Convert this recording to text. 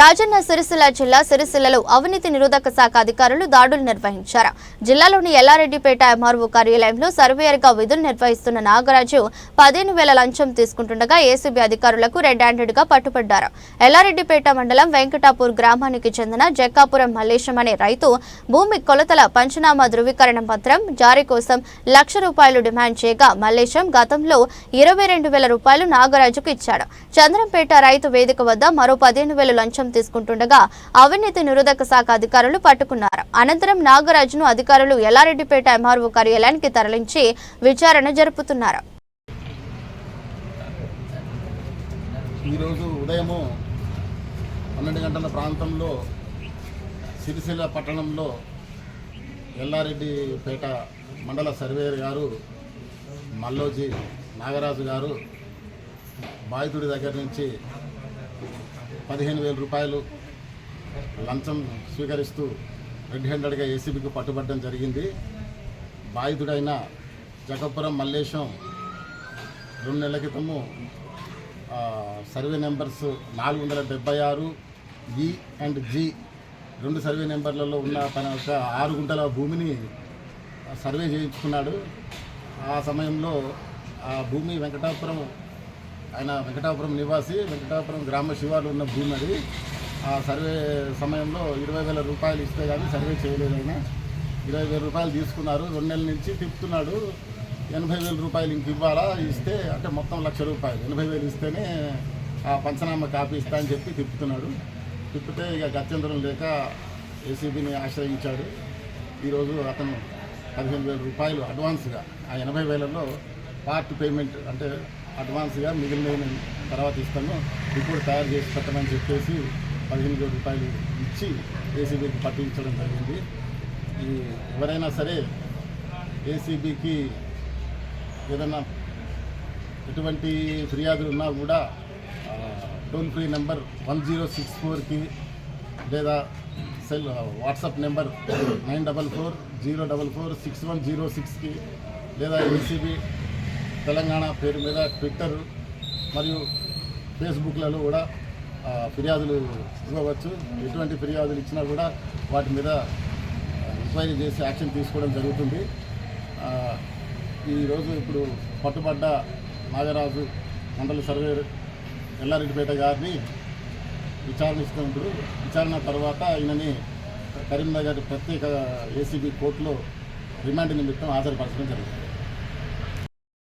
రాజన్న సిరిసిల్ల జిల్లా సిరిసిల్లలో అవినీతి నిరోధక శాఖ అధికారులు దాడులు నిర్వహించారు. జిల్లాలోని ఎల్లారెడ్డిపేట ఎంఆర్ఓ కార్యాలయంలో సర్వేయర్గా విధులు నిర్వహిస్తున్న నాగరాజు పదిహేను వేల లంచం తీసుకుంటుండగా ఏసీబీ అధికారులకు రెడ్ హ్యాండెడ్గా పట్టుబడ్డారు. ఎల్లారెడ్డిపేట మండలం వెంకటాపూర్ గ్రామానికి చెందిన జక్కాపురం మల్లేశం అనే రైతు భూమి కొలతల పంచనామా ధృవీకరణ పత్రం జారీ కోసం లక్ష రూపాయలు డిమాండ్ చేయగా మల్లేశం గతంలో ఇరవై రెండు వేల రూపాయలు నాగరాజుకు ఇచ్చాడు. చంద్రంపేట రైతు వేదిక వద్ద మరో పదిహేను వేల లంచం తీసుకుంటుండగా అవినీతి నిరోధక శాఖ అధికారులు పట్టుకున్నారు. అనంతరం నాగరాజును అధికారులు ఎల్లారెడ్డిపేట ఎంఆర్ఓ కార్యాలయానికి తరలించి విచారణ జరుపుతున్నారు. ఈరోజు ఉదయము పన్నెండు గంటల ప్రాంతంలో సిరిసిల్ల పట్టణంలో ఎల్లారెడ్డిపేట మండల సర్వేయర్ గారు మల్లోజీ నాగరాజు గారు బాధితుడి దగ్గర నుంచి పదిహేను వేల రూపాయలు లంచం స్వీకరిస్తూ రెడ్ హ్యాండెడ్గా ఏసీబీకి పట్టుబట్టడం జరిగింది. బాధితుడైన జగపురం మల్లేశం రెండు నెలల క్రితము సర్వే నెంబర్స్ నాలుగు వందల డెబ్బై ఆరు ఈ అండ్ జి రెండు సర్వే నెంబర్లలో ఉన్న తన యొక్క ఆరు గుంటల భూమిని సర్వే చేయించుకున్నాడు. ఆ సమయంలో ఆ భూమి వెంకటాపురం ఆయన వెంకటాపురం నివాసి వెంకటాపురం గ్రామ శివారు ఉన్న భూమి అది. ఆ సర్వే సమయంలో ఇరవై వేల రూపాయలు ఇస్తే కానీ సర్వే చేయలేదు ఆయన. ఇరవై వేల రూపాయలు తీసుకున్నారు రెండు నెలల నుంచి తిప్పుతున్నాడు. ఎనభై వేల రూపాయలు ఇంక ఇవ్వాలా? ఇస్తే అంటే మొత్తం లక్ష రూపాయలు. ఎనభై వేలు ఇస్తేనే ఆ పంచనామా కాపీ ఇస్తా అని చెప్పి తిప్పుతున్నాడు. తిప్పితే ఇక గత్యంతరం లేక ఏసీబీని ఆశ్రయించాడు. ఈరోజు అతను పదిహేను వేల రూపాయలు అడ్వాన్స్గా ఆ ఎనభై వేలలో పార్ట్ పేమెంట్ అంటే అడ్వాన్స్గా మిగిలిన తర్వాత ఇస్తాను. రిపోర్ట్ తయారు చేసి పెట్టమని చెప్పేసి పదిహేను వేల రూపాయలు ఇచ్చి ఏసీబీకి పట్టించడం జరిగింది. ఈ ఎవరైనా సరే ఏసీబీకి ఏదైనా ఎటువంటి ఫిర్యాదులు ఉన్నా కూడా toll free number one zero six ఫోర్కి లేదా cell WhatsApp number nine double four zero double four six one zero సిక్స్కి లేదా ఏసీబీ తెలంగాణ పేరు మీద ట్విట్టర్ మరియు ఫేస్బుక్లలో కూడా ఫిర్యాదులు ఇవ్వవచ్చు. ఎటువంటి ఫిర్యాదులు ఇచ్చినా కూడా వాటి మీద ఎంక్వైరీ చేసి యాక్షన్ తీసుకోవడం జరుగుతుంది. ఈరోజు ఇప్పుడు పట్టుబడ్డ నాగరాజు మండల సర్వేర్ ఎల్లారెడ్డిపేట గారిని విచారణిస్తున్నప్పుడు విచారణ తర్వాత ఈయనని కరీంనగర్ ప్రత్యేక ఏసీబీ కోర్టులో రిమాండ్ నిమిత్తం హాజరుపరచడం జరుగుతుంది